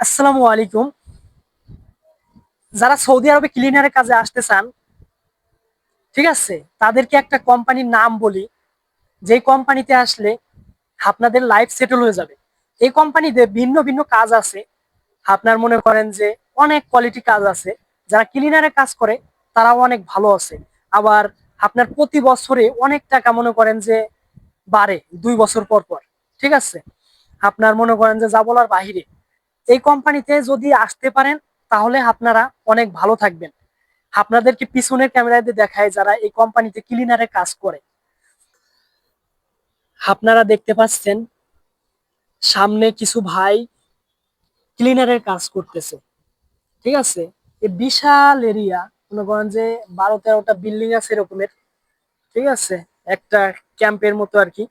আসসালামু আলাইকুম। যারা সৌদি আরবে ক্লিনারের কাজে আসতে চান, ঠিক আছে, তাদেরকে একটা কোম্পানির নাম বলি। যেই কোম্পানিতে আসলে আপনাদের লাইফ সেটেল হয়ে যাবে। এই কোম্পানিতে ভিন্ন ভিন্ন কাজ আছে। আপনার মনে করেন যে অনেক কোয়ালিটি কাজ আছে। যারা ক্লিনারে কাজ করে, তারাও অনেক ভালো আছে। আবার আপনার প্রতি বছরে অনেক টাকা মনে করেন যে বাড়ে, দুই বছর পর পর, ঠিক আছে? আপনার মনে করেন যে যা বলার বাহিরে। এই কোম্পানিতে যদি আসতে পারেন, তাহলে আপনারা অনেক ভালো থাকবেন। আপনাদেরকে পিছনের ক্যামেরাতে দেখায় যারা এই কোম্পানিতে ক্লিনারে কাজ করে। আপনারা দেখতে পাচ্ছেন, সামনে কিছু ভাই ক্লিনারের কাজ করতেছে। ঠিক আছে? এই বিশাল এরিয়া, মনে করেন যে বারো তেরোটা বিল্ডিং আছে এরকমের। ঠিক আছে? একটা ক্যাম্পের মতো আর কি।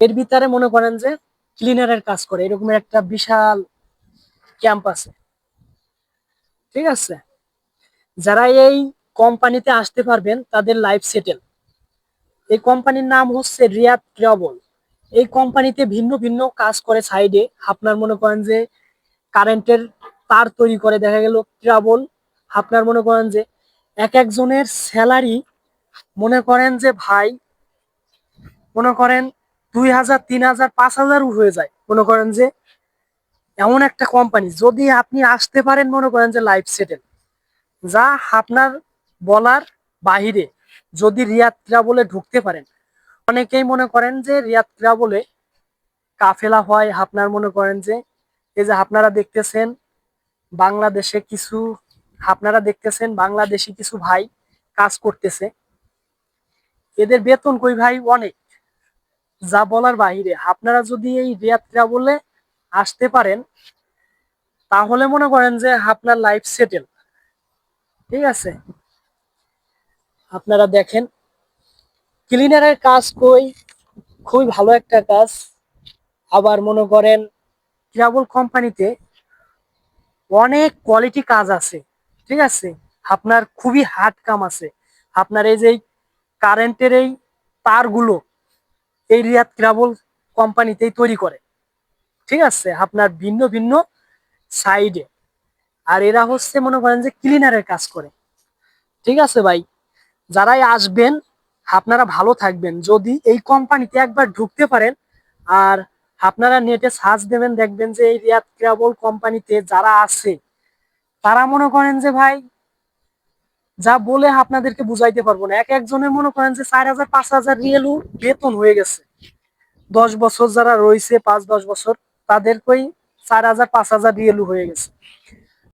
এর ভিতরে মনে করেন যে ক্লিনারের কাজ করে। এরকমের একটা বিশাল ক্যাম্প আছে। ঠিক আছে? যারা এই কোম্পানিতে আসতে পারবেন, তাদের লাইফ সেটেল এই কোম্পানির নাম হচ্ছে রিয়াদ ট্রাভেল। এই কোম্পানিতে ভিন্ন ভিন্ন কাজ করে সাইডে আপনার মনে করেন যে কারেন্টের তার তৈরি করে দেখা গেল ট্রাভেল। আপনার মনে করেন যে এক একজনের স্যালারি মনে করেন যে ভাই মনে করেন দুই হাজার, তিন হাজার, পাঁচ হাজারও হয়ে যায়। মনে করেন যে এমন একটা কোম্পানি যদি আপনি আসতে পারেন মনে করেন যে লাইফ সেটেল যা আপনার বলার বাহিরে যদি রিয়াদ ট্রাভেলে ঢুকতে পারেন, অনেকেই মনে করেন যে রিয়াদ ট্রাভেলে কাফেলা হয়, আপনার মনে করেন যে এই যে আপনারা দেখতেছেন বাংলাদেশে কিছু, আপনারা দেখতেছেন বাংলাদেশি কিছু ভাই কাজ করতেছে, এদের বেতন কই ভাই? অনেক। যা বলার বাহিরে, আপনারা যদি এই রিয়াদ ট্রাভেলে আসতে পারেন, তাহলে মনে করেন যে আপনার লাইফ সেটেল ঠিক আছে? আপনারা দেখেন ক্লিনারের কাজ কই? খুবই ভালো একটা কাজ। আবার মনে করেন ট্রাভেল কোম্পানিতে অনেক কোয়ালিটি কাজ আছে। ঠিক আছে? আপনার খুবই হার্ড কাম আছে। আপনার এই যে কারেন্টের এই তারগুলো এই রিয়াদ ট্রাভেল কোম্পানিতেই তৈরি করে। ঠিক আছে? আপনার ভিন্ন ভিন্ন সাইডে আর এরা হচ্ছে মনে করেন যে ক্লিনারের কাজ করে। ঠিক আছে ভাই? যারাই আসবেন, আপনারা ভালো থাকবেন। যদি এই কোম্পানিতে একবার ঢুকতে পারেন, আর আপনারা নেটে সার্চ দেবেন, দেখবেন যে এই রিয়াদ ট্রাভেল কোম্পানিতে যারা আছে, তারা মনে করেন যে ভাই, যা বলে আপনাদেরকে বুঝাইতে পারব না। এক একজনের মনে করেন যে চার হাজার, পাঁচ হাজার রিয়েলও বেতন হয়ে গেছে। দশ বছর যারা রয়েছে, পাঁচ দশ বছর তাদের কই চার হাজার পাঁচ হাজার রিয়েলু হয়ে গেছে।